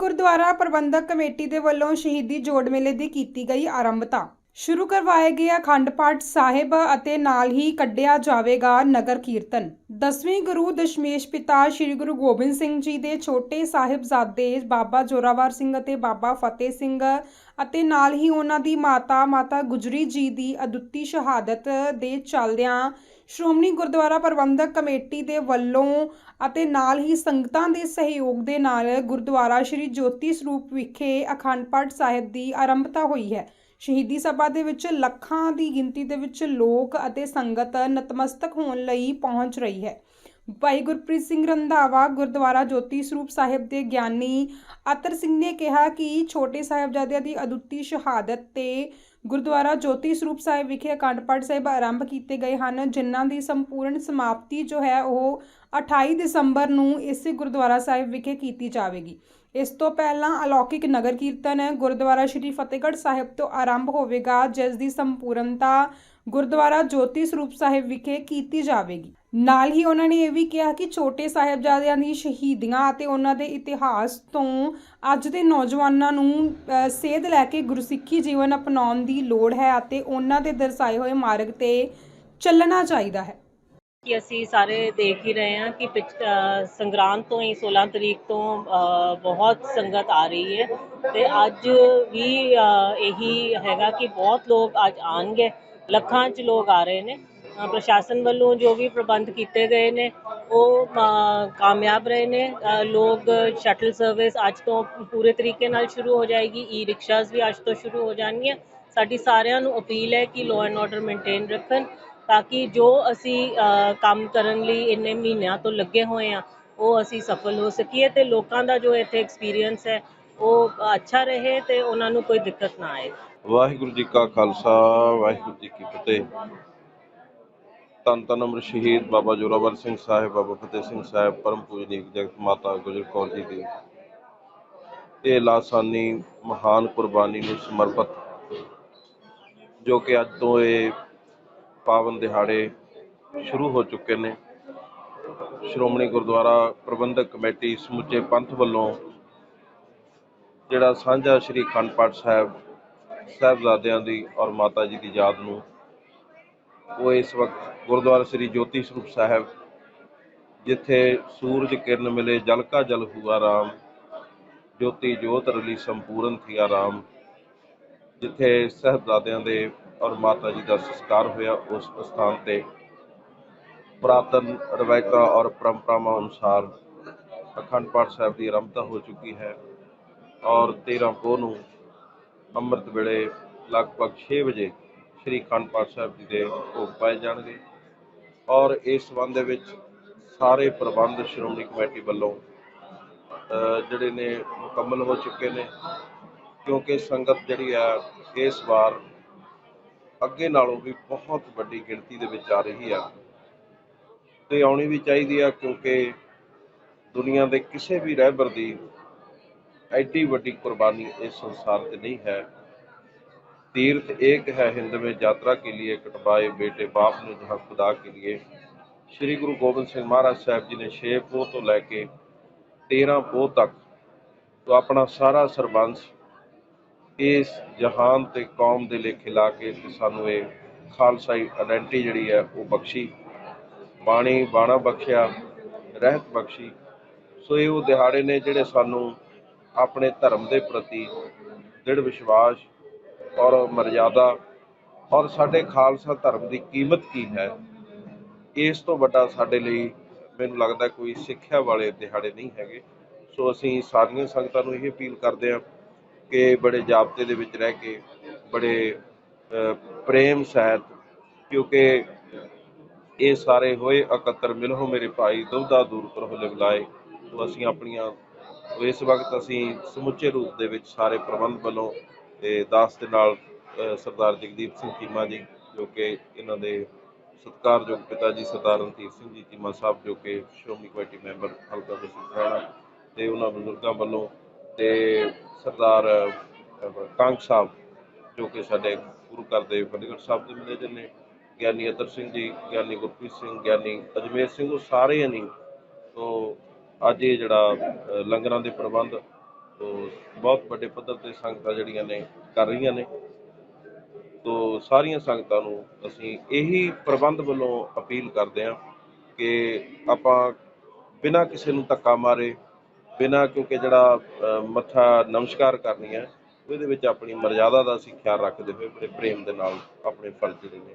ਗੁਰਦੁਆਰਾ ਪ੍ਰਬੰਧਕ committee ਦੇ ਵੱਲੋਂ ਸ਼ਹੀਦੀ ਜੋੜ ਮੇਲੇ ਦੀ ਕੀਤੀ ਗਈ ਆਰੰਭਤਾ। ਸ਼ੁਰੂ ਕਰਵਾਏ ਗਏ ਅਖੰਡ ਪਾਠ ਸਾਹਿਬ ਅਤੇ ਨਾਲ ਹੀ ਕੱਢਿਆ ਜਾਵੇਗਾ ਨਗਰ ਕੀਰਤਨ। ਦਸਵੇਂ ਗੁਰੂ ਦਸ਼ਮੇਸ਼ ਪਿਤਾ ਸ੍ਰੀ ਗੁਰੂ ਗੋਬਿੰਦ ਸਿੰਘ ਜੀ ਦੇ ਛੋਟੇ ਸਾਹਿਬਜ਼ਾਦੇ ਬਾਬਾ ਜੋਰਾਵਰ ਸਿੰਘ ਅਤੇ ਬਾਬਾ ਫਤਿਹ ਸਿੰਘ ਅਤੇ ਨਾਲ ਹੀ ਉਹਨਾਂ ਦੀ ਮਾਤਾ ਮਾਤਾ ਗੁਜਰੀ ਜੀ ਦੀ ਅਦੁੱਤੀ ਸ਼ਹਾਦਤ ਦੇ ਚੱਲਦਿਆਂ ਸ਼੍ਰੋਮਣੀ ਗੁਰਦੁਆਰਾ ਪ੍ਰਬੰਧਕ ਕਮੇਟੀ ਦੇ ਵੱਲੋਂ ਅਤੇ ਨਾਲ ਹੀ ਸੰਗਤਾਂ ਦੇ ਸਹਿਯੋਗ ਦੇ ਨਾਲ ਗੁਰਦੁਆਰਾ ਸ਼੍ਰੀ ਜੋਤੀ ਸਰੂਪ ਵਿਖੇ ਅਖੰਡ ਪਾਠ ਸਾਹਿਬ ਦੀ ਆਰੰਭਤਾ ਹੋਈ ਹੈ। ਸ਼ਹੀਦੀ ਸਭਾ ਦੇ ਵਿੱਚ ਲੱਖਾਂ ਦੀ ਗਿਣਤੀ ਦੇ ਵਿੱਚ ਲੋਕ ਅਤੇ ਸੰਗਤ ਨਤਮਸਤਕ ਹੋਣ ਲਈ ਪਹੁੰਚ ਰਹੀ ਹੈ। ਭਾਈ ਗੁਰਪ੍ਰੀਤ ਸਿੰਘ ਰੰਧਾਵਾ, ਗੁਰਦੁਆਰਾ ਜੋਤੀ ਸਰੂਪ ਸਾਹਿਬ ਦੇ ਗਿਆਨੀ ਅਤਰ ਸਿੰਘ ਨੇ ਕਿਹਾ ਕਿ ਛੋਟੇ ਸਾਹਿਬਜ਼ਾਦਿਆਂ ਦੀ ਅਦੁੱਤੀ ਸ਼ਹਾਦਤ ਤੇ ਗੁਰਦੁਆਰਾ ਜੋਤੀ ਸਰੂਪ ਸਾਹਿਬ ਵਿਖੇ ਅਖੰਡ ਪਾਠ ਸਾਹਿਬ ਆਰੰਭ ਕੀਤੇ ਗਏ ਹਨ, ਜਿਨ੍ਹਾਂ ਦੀ ਸੰਪੂਰਨ ਸਮਾਪਤੀ ਜੋ ਹੈ ਉਹ 28 ਦਸੰਬਰ ਨੂੰ ਇਸੇ ਗੁਰਦੁਆਰਾ ਸਾਹਿਬ ਵਿਖੇ ਕੀਤੀ ਜਾਵੇਗੀ। ਇਸ ਤੋਂ ਪਹਿਲਾਂ ਅਲੌਕਿਕ ਨਗਰ ਕੀਰਤਨ ਗੁਰਦੁਆਰਾ ਸ਼੍ਰੀ ਫਤਿਹਗੜ੍ਹ ਸਾਹਿਬ ਤੋਂ ਆਰੰਭ ਹੋਵੇਗਾ, ਜਿਸ ਦੀ ਸੰਪੂਰਨਤਾ ਗੁਰਦੁਆਰਾ ਜੋਤੀ ਸਰੂਪ ਸਾਹਿਬ ਵਿਖੇ ਕੀਤੀ ਜਾਵੇਗੀ। ਨਾਲ ਹੀ ਉਹਨਾਂ ਨੇ ਇਹ ਵੀ ਕਿਹਾ ਕਿ ਛੋਟੇ ਸਾਹਿਬਜ਼ਾਦਿਆਂ ਦੀ ਸ਼ਹੀਦੀਆਂ ਅਤੇ ਉਹਨਾਂ ਦੇ ਇਤਿਹਾਸ ਤੋਂ ਅੱਜ ਦੇ ਨੌਜਵਾਨਾਂ ਨੂੰ ਸੇਧ ਲੈ ਕੇ ਗੁਰਸਿੱਖੀ ਜੀਵਨ ਅਪਣਾਉਣ ਦੀ ਲੋੜ ਹੈ ਅਤੇ ਉਹਨਾਂ ਦੇ ਦਰਸਾਏ ਹੋਏ ਮਾਰਗ ਤੇ ਚੱਲਣਾ ਚਾਹੀਦਾ ਹੈ। ਕਿ ਅਸੀਂ ਸਾਰੇ ਦੇਖ ਹੀ ਰਹੇ ਹਾਂ ਕਿ ਸੰਗਰਾਂਦ ਤੋਂ ਹੀ 16 ਤਰੀਕ ਤੋਂ ਬਹੁਤ ਸੰਗਤ ਆ ਰਹੀ ਹੈ ਤੇ ਅੱਜ ਵੀ ਇਹੀ ਹੈਗਾ ਕਿ ਬਹੁਤ ਲੋਕ ਅੱਜ ਆਣਗੇ ਲੱਖਾਂ 'ਚ ਲੋਕ ਆ ਰਹੇ ਨੇ। ਪ੍ਰਸ਼ਾਸਨ ਵੱਲੋਂ ਜੋ ਵੀ ਪ੍ਰਬੰਧ ਕੀਤੇ ਗਏ ਨੇ, ਉਹ ਕਾਮਯਾਬ ਰਹੇ ਨੇ। ਲੋਕ ਸ਼ਟਲ ਸਰਵਿਸ ਅੱਜ ਤੋਂ ਪੂਰੇ ਤਰੀਕੇ ਨਾਲ ਸ਼ੁਰੂ ਹੋ ਜਾਏਗੀ ਈ ਰਿਕਸ਼ਾਸ ਵੀ ਅੱਜ ਤੋਂ ਸ਼ੁਰੂ ਹੋ ਜਾਣਗੀਆਂ। ਸਾਡੀ ਸਾਰਿਆਂ ਨੂੰ ਅਪੀਲ ਹੈ ਕਿ ਲਾਅ ਐਂਡ ਆਰਡਰ ਮੇਨਟੇਨ ਰੱਖਣ, ਤਾਂ ਕਿ ਜੋ ਅਸੀਂ ਕੰਮ ਕਰਨ ਲਈ ਇੰਨੇ ਮਹੀਨਿਆਂ ਤੋਂ ਲੱਗੇ ਹੋਏ ਆ ਉਹ ਅਸੀਂ ਸਫਲ ਹੋ ਸਕੀਏ ਤੇ ਲੋਕਾਂ ਦਾ ਜੋ ਇੱਥੇ ਐਕਸਪੀਰੀਅੰਸ ਹੈ, ਉਹ ਅੱਛਾ ਰਹੇ ਤੇ ਉਹਨਾਂ ਨੂੰ ਕੋਈ ਦਿੱਕਤ ਨਾ ਆਏ। ਵਾਹਿਗੁਰੂ ਜੀ ਕਾ ਖਾਲਸਾ, ਵਾਹਿਗੁਰੂ ਜੀ ਕੀ ਫਤਿਹ। ਧੰਨ ਧੰਨ ਅਮਰ ਸ਼ਹੀਦ ਬਾਬਾ ਜੋਰਾਵਰ ਸਿੰਘ ਸਾਹਿਬ, ਬਾਬਾ ਫਤਿਹ ਸਿੰਘ ਸਾਹਿਬ, ਪਰਮ ਪੂਜਨੀਕ ਜਗਤ ਮਾਤਾ ਗੁਜਰ ਕੌਰ ਜੀ ਦੀ। ਇਹ ਲਾਸਾਨੀ ਮਹਾਨ ਕੁਰਬਾਨੀ ਨੂੰ ਸਮਰਪਿਤ, ਜੋ ਕਿ ਅੱਜ ਤੋਂ ਇਹ ਪਾਵਨ ਦਿਹਾੜੇ ਸ਼ੁਰੂ ਹੋ ਚੁੱਕੇ ਨੇ। ਸ਼੍ਰੋਮਣੀ ਗੁਰਦੁਆਰਾ ਪ੍ਰਬੰਧਕ ਕਮੇਟੀ ਸਮੁੱਚੇ ਪੰਥ ਵੱਲੋਂ ਜਿਹੜਾ ਸਾਂਝਾ ਸ੍ਰੀ ਅਖੰਡ ਪਾਠ ਸਾਹਿਬ, ਸਾਹਿਬਜ਼ਾਦਿਆਂ ਦੀ ਔਰ ਮਾਤਾ ਜੀ ਦੀ ਯਾਦ ਨੂੰ ਉਹ ਇਸ ਵਕਤ ਗੁਰਦੁਆਰਾ ਸ੍ਰੀ ਜੋਤੀ ਸਰੂਪ ਸਾਹਿਬ, ਜਿੱਥੇ ਸੂਰਜ ਕਿਰਨ ਮਿਲੇ ਜਲ ਕਾ ਜਲ ਹੁਆ ਰਾਮ, ਜੋਤੀ ਜੋਤ ਰਲੀ ਸੰਪੂਰਨ ਥੀਆ ਰਾਮ, ਜਿੱਥੇ ਸਾਹਿਬਜ਼ਾਦਿਆਂ ਦੇ ਔਰ ਮਾਤਾ ਜੀ ਦਾ ਸੰਸਕਾਰ ਹੋਇਆ, ਉਸ ਸਥਾਨ ਤੇ ਪੁਰਾਤਨ ਰਵਾਇਤਾਂ ਔਰ ਪਰੰਪਰਾਵਾਂ ਅਨੁਸਾਰ ਅਖੰਡ ਪਾਠ ਸਾਹਿਬ ਦੀ ਆਰੰਭਤਾ ਹੋ ਚੁੱਕੀ ਹੈ ਔਰ 13 ਪੋਹ ਨੂੰ ਅੰਮ੍ਰਿਤ ਵੇਲੇ ਲਗਭਗ 6 ਵਜੇ ਸ੍ਰੀ ਅਖੰਡ ਪਾਠ ਸਾਹਿਬ ਜੀ ਦੇ ਭੋਗ ਪਾਏ ਜਾਣਗੇ ਔਰ ਇਸ ਸੰਬੰਧ ਦੇ ਵਿੱਚ ਸਾਰੇ ਪ੍ਰਬੰਧ ਸ਼੍ਰੋਮਣੀ ਕਮੇਟੀ ਵੱਲੋਂ ਜਿਹੜੇ ਨੇ ਮੁਕੰਮਲ ਹੋ ਚੁੱਕੇ ਨੇ, ਕਿਉਂਕਿ ਸੰਗਤ ਜਿਹੜੀ ਆ, ਇਸ ਵਾਰ ਅੱਗੇ ਨਾਲੋਂ ਵੀ ਬਹੁਤ ਵੱਡੀ ਗਿਣਤੀ ਦੇ ਵਿੱਚ ਆ ਰਹੀ ਆ। ਤੇ ਆਉਣੀ ਵੀ ਚਾਹੀਦੀ ਆ, ਕਿਉਂਕਿ ਦੁਨੀਆ ਦੇ ਕਿਸੇ ਵੀ ਰਹਿਬਰ ਦੀ ਐਡੀ ਵੱਡੀ ਕੁਰਬਾਨੀ ਇਸ ਸੰਸਾਰ ਤੇ ਨਹੀਂ ਹੈ। तीर्थ एक है हिंद में यात्रा के लिए कटवाए बेटे बाप ने जहाँ खुदा के लिए श्री गुरु गोबिंद सिंह महाराज साहब जी ने छे पोह ਤੋਂ ਲੈ ਕੇ 13 ਪੋਹ ਤੱਕ ਤੋਂ ਆਪਣਾ ਸਾਰਾ ਸਰਬੰਸ ਇਸ ਜਹਾਨ ਤੇ ਕੌਮ ਦੇ ਲੇਖੇ ਲਾ ਕੇ ਤੇ ਸਾਨੂੰ ਇਹ ਖਾਲਸਾਈ ਆਇਡੈਂਟੀ ਜਿਹੜੀ ਹੈ ਉਹ ਬਖਸ਼ੀ ਬਾਣੀ ਬਾਣਾ ਬਖਸ਼ਿਆ ਰਹਿਤ ਬਖਸ਼ੀ ਸੋ ਇਹ ਉਹ ਦਿਹਾੜੇ ਨੇ ਜਿਹੜੇ ਸਾਨੂੰ ਆਪਣੇ ਧਰਮ ਦੇ ਪ੍ਰਤੀ ਦ੍ਰਿੜ ਵਿਸ਼ਵਾਸ ਔਰ ਮਰਜ਼ਾਦਾ ਔਰ ਸਾਡੇ ਖਾਲਸਾ ਧਰਮ ਦੀ ਕੀਮਤ ਕੀ ਹੈ? ਇਸ ਤੋਂ ਵੱਡਾ ਸਾਡੇ ਲਈ ਮੈਨੂੰ ਲੱਗਦਾ ਕੋਈ ਸਿੱਖਿਆ ਵਾਲੇ ਦਿਹਾੜੇ ਨਹੀਂ ਹੈਗੇ। ਸੋ ਅਸੀਂ ਸਾਰੀਆਂ ਸੰਗਤਾਂ ਨੂੰ ਇਹ ਅਪੀਲ ਕਰਦੇ ਹਾਂ ਕਿ ਬੜੇ ਜਾਬਤੇ ਦੇ ਵਿੱਚ ਰਹਿ ਕੇ, ਬੜੇ ਪ੍ਰੇਮ ਸਹਿਤ, ਕਿਉਂਕਿ ਇਹ ਸਾਰੇ ਹੋਏ ਇਕੱਤਰ ਮਿਲੋ ਮੇਰੇ ਭਾਈ ਦੁਬਦਾ ਦੂਰ ਕਰੋ ਲਿਵਲਾਏ। ਸੋ ਅਸੀਂ ਆਪਣੀਆਂ, ਇਸ ਵਕਤ ਅਸੀਂ ਸਮੁੱਚੇ ਰੂਪ ਦੇ ਵਿੱਚ ਸਾਰੇ ਪ੍ਰਬੰਧ ਵੱਲੋਂ ਤੇ ਦਾਸ ਦੇ ਨਾਲ ਸਰਦਾਰ ਜਗਦੀਪ ਸਿੰਘ ਚੀਮਾ ਜੀ ਜੋ ਕਿ ਇਹਨਾਂ ਦੇ ਸਤਿਕਾਰਯੋਗ ਪਿਤਾ ਜੀ ਸਰਦਾਰ ਰਣਧੀਰ ਸਿੰਘ ਜੀ ਚੀਮਾ ਸਾਹਿਬ ਜੋ ਕਿ ਸ਼੍ਰੋਮਣੀ ਕਮੇਟੀ ਮੈਂਬਰ ਹਲਕਾ ਬਸੀ ਤੇ ਉਹਨਾਂ ਬਜ਼ੁਰਗਾਂ ਵੱਲੋਂ ਤੇ ਸਰਦਾਰ ਅਹ, ਕਾਂਗ ਸਾਹਿਬ ਜੋ ਕਿ ਸਾਡੇ ਗੁਰੂ ਘਰ ਦੇ ਫਤਿਹਗੜ੍ਹ ਸਾਹਿਬ ਦੇ ਮੈਨੇਜਰ ਨੇ ਗਿਆਨੀ ਅਤਰ ਸਿੰਘ ਜੀ ਗਿਆਨੀ ਗੁਰਪ੍ਰੀਤ ਸਿੰਘ ਗਿਆਨੀ ਅਜਮੇਰ ਸਿੰਘ ਉਹ ਸਾਰੇ ਹੀ ਨਹੀਂ ਤੋਂ ਅੱਜ ਇਹ ਜਿਹੜਾ ਲੰਗਰਾਂ ਦੇ ਪ੍ਰਬੰਧ ਤੋ ਬਹੁਤ ਵੱਡੇ ਪੱਧਰ ਤੇ ਸੰਗਤਾਂ ਜਿਹੜੀਆਂ ਨੇ ਕਰ ਰਹੀਆਂ ਨੇ। ਤੋ ਸਾਰੀਆਂ ਸੰਗਤਾਂ ਨੂੰ ਅਸੀਂ ਇਹੀ ਪ੍ਰਬੰਧ ਵੱਲੋਂ ਅਪੀਲ ਕਰਦੇ ਹਾਂ ਕਿ ਆਪਾਂ ਬਿਨਾਂ ਕਿਸੇ ਨੂੰ ਧੱਕਾ ਮਾਰੇ, ਬਿਨਾਂ ਕਿਉਂਕਿ ਜਿਹੜਾ ਮੱਥਾ ਨਮਸਕਾਰ ਕਰਨੀ ਹੈ, ਉਹਦੇ ਵਿੱਚ ਆਪਣੀ ਮਰਜ਼ਾਦਾ ਦਾ ਅਸੀਂ ਖਿਆਲ ਰੱਖਦੇ ਹੋਏ ਬੜੇ ਪ੍ਰੇਮ ਦੇ ਨਾਲ ਆਪਣੇ ਫਲ ਜਿਹੜੇ ਨੇ।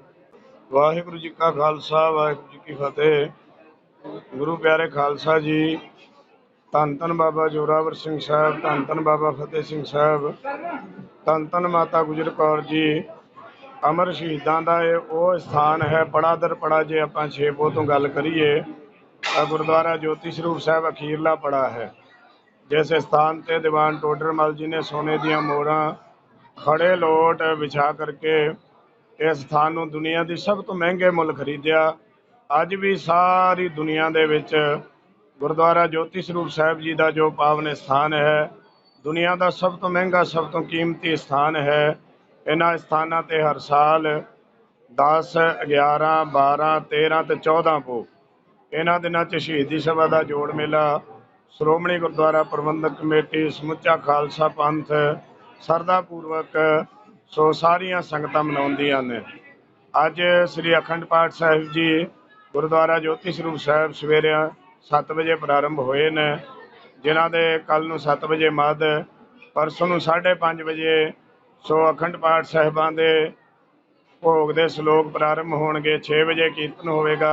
ਵਾਹਿਗੁਰੂ ਜੀ ਕਾ ਖਾਲਸਾ, ਵਾਹਿਗੁਰੂ ਜੀ ਕੀ ਫਤਿਹ। ਗੁਰੂ ਪਿਆਰੇ ਖਾਲਸਾ ਜੀ ਧੰਨ ਧੰਨ ਬਾਬਾ ਜੋਰਾਵਰ ਸਿੰਘ ਸਾਹਿਬ, ਧੰਨ ਧੰਨ ਬਾਬਾ ਫਤਿਹ ਸਿੰਘ ਸਾਹਿਬ, ਧੰਨ ਧੰਨ ਮਾਤਾ ਗੁਜਰ ਕੌਰ ਜੀ। ਅਮਰ ਸ਼ਹੀਦਾਂ ਦਾ ਇਹ ਉਹ ਸਥਾਨ ਹੈ ਪੜਾਦਰ ਪੜਾ ਜੇ ਆਪਾਂ ਛੇਪੋ ਤੋਂ ਗੱਲ ਕਰੀਏ, ਤਾਂ ਗੁਰਦੁਆਰਾ ਜੋਤੀ ਸਰੂਪ ਸਾਹਿਬ ਅਖੀਰਲਾ ਪੜਾ ਹੈ। ਜਿਸ ਸਥਾਨ ਤੇ ਦੀਵਾਨ ਟੋਡਰਮਲ ਜੀ ਨੇ ਸੋਨੇ ਦੀਆਂ ਮੋਹਰਾਂ ਖੜੇ ਲੋਟ ਵਿਛਾ ਕਰਕੇ ਇਸ ਸਥਾਨ ਨੂੰ ਦੁਨੀਆ ਦੀ ਸਭ ਤੋਂ ਮਹਿੰਗੇ ਮੁੱਲ ਖਰੀਦਿਆ। ਅੱਜ ਵੀ ਸਾਰੀ ਦੁਨੀਆ ਦੇ ਵਿੱਚ ਗੁਰਦੁਆਰਾ ਜੋਤੀ ਸਰੂਪ ਸਾਹਿਬ ਜੀ ਦਾ ਜੋ ਪਾਵਨ ਸਥਾਨ ਹੈ, ਦੁਨੀਆ ਦਾ ਸਭ ਤੋਂ ਮਹਿੰਗਾ, ਸਭ ਤੋਂ ਕੀਮਤੀ ਸਥਾਨ ਹੈ, ਇਹਨਾਂ ਸਥਾਨਾਂ ਤੇ ਹਰ ਸਾਲ 10 11 12 13 ਤੇ 14 ਪੋ। ਇਹਨਾਂ ਦਿਨਾਂ 'ਚ ਸ਼ਹੀਦੀ ਸਭਾ ਦਾ ਜੋੜ ਮੇਲਾ, ਸ਼੍ਰੋਮਣੀ ਗੁਰਦੁਆਰਾ ਪ੍ਰਬੰਧਕ ਕਮੇਟੀ, ਸਮੁੱਚਾ ਖਾਲਸਾ ਪੰਥ, ਸਰਦਾ ਪੂਰਵਕ, ਸੋ ਸਾਰੀਆਂ ਸੰਗਤਾਂ ਮਨਾਉਂਦੀਆਂ ਨੇ। ਅੱਜ ਸ੍ਰੀ ਅਖੰਡ ਪਾਠ ਸਾਹਿਬ ਜੀ, ਗੁਰਦੁਆਰਾ ਜੋਤੀ ਸਰੂਪ ਸਾਹਿਬ ਸਵੇਰੇ 7 ਵਜੇ ਪ੍ਰਾਰੰਭ ਹੋਏ ਨੇ, ਜਿਨ੍ਹਾਂ ਦੇ ਕੱਲ ਨੂੰ 7 ਵਜੇ ਮੱਧ, ਪਰਸੋਂ ਨੂੰ 5:30 ਵਜੇ ਸੋ ਅਖੰਡ ਪਾਠ ਸਾਹਿਬਾਂ ਦੇ ਭੋਗ ਦੇ ਸ਼ਲੋਕ ਪ੍ਰਾਰੰਭ ਹੋਣਗੇ 6 ਵਜੇ ਕੀਰਤਨ ਹੋਵੇਗਾ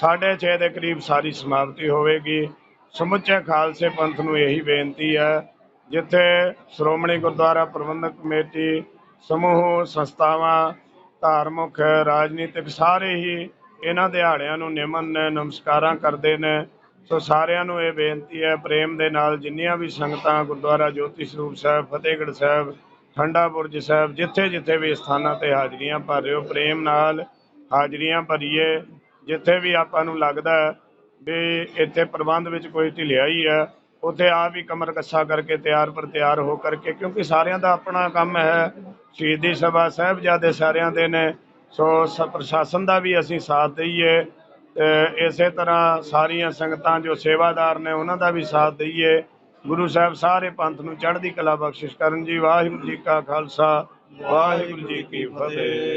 6:30 ਦੇ ਕਰੀਬ ਸਾਰੀ ਸਮਾਪਤੀ ਹੋਵੇਗੀ। ਸਮੁੱਚੇ ਖਾਲਸੇ ਪੰਥ ਨੂੰ ਇਹੀ ਬੇਨਤੀ ਹੈ, ਜਿੱਥੇ ਸ਼੍ਰੋਮਣੀ ਗੁਰਦੁਆਰਾ ਪ੍ਰਬੰਧਕ ਕਮੇਟੀ, ਸਮੂਹ, ਸੰਸਥਾਵਾਂ, ਧਾਰਮਿਕ, ਰਾਜਨੀਤਿਕ ਸਾਰੇ ਹੀ ਇਹਨਾਂ ਦਿਹਾੜਿਆਂ ਨੂੰ ਨਿਮਨ ਨਮਸਕਾਰਾਂ ਕਰਦੇ ਨੇ ਸੋ ਸਾਰਿਆਂ ਨੂੰ ਇਹ ਬੇਨਤੀ ਹੈ, ਪ੍ਰੇਮ ਦੇ ਨਾਲ ਜਿੰਨੀਆਂ ਵੀ ਸੰਗਤਾਂ ਗੁਰਦੁਆਰਾ ਜੋਤੀ ਸਰੂਪ ਸਾਹਿਬ, ਫਤਿਹਗੜ੍ਹ ਸਾਹਿਬ, ਠੰਡਾ ਬੁਰਜ ਸਾਹਿਬ, ਜਿੱਥੇ ਜਿੱਥੇ ਵੀ ਸਥਾਨਾਂ ਤੇ ਹਾਜ਼ਰੀਆਂ ਭਰ ਰਹੇ ਹੋ, ਪ੍ਰੇਮ ਨਾਲ ਹਾਜ਼ਰੀਆਂ ਭਰੀਏ। ਜਿੱਥੇ ਵੀ ਆਪਾਂ ਨੂੰ ਲੱਗਦਾ ਵੀ ਇੱਥੇ ਪ੍ਰਬੰਧ ਵਿੱਚ ਕੋਈ ਢਿਲਿਆਈ ਹੈ ਉੱਥੇ ਆਪ ਹੀ ਕਮਰ ਕੱਸਾ ਕਰਕੇ ਤਿਆਰ ਪਰ ਤਿਆਰ ਹੋ ਕਰਕੇ, ਕਿਉਂਕਿ ਸਾਰਿਆਂ ਦਾ ਆਪਣਾ ਕੰਮ ਹੈ। ਸ਼ਹੀਦੀ ਸਭਾ ਸਾਹਿਬਜ਼ਾਦੇ ਸਾਰਿਆਂ ਦੇ ਨੇ, ਸੋ ਸ- ਪ੍ਰਸ਼ਾਸਨ ਦਾ ਵੀ ਅਸੀਂ ਸਾਥ ਦਈਏ। ਇਸੇ ਤਰ੍ਹਾਂ ਸਾਰੀਆਂ ਸੰਗਤਾਂ ਜੋ ਸੇਵਾਦਾਰ ਨੇ, ਉਹਨਾਂ ਦਾ ਵੀ ਸਾਥ ਦਈਏ। ਗੁਰੂ ਸਾਹਿਬ ਸਾਰੇ ਪੰਥ ਨੂੰ ਚੜ੍ਹਦੀ ਕਲਾ ਬਖਸ਼ਿਸ਼ ਕਰਨ ਜੀ। ਵਾਹਿਗੁਰੂ ਜੀ ਕਾ ਖਾਲਸਾ, ਵਾਹਿਗੁਰੂ ਜੀ ਕੀ ਫਤਿਹ।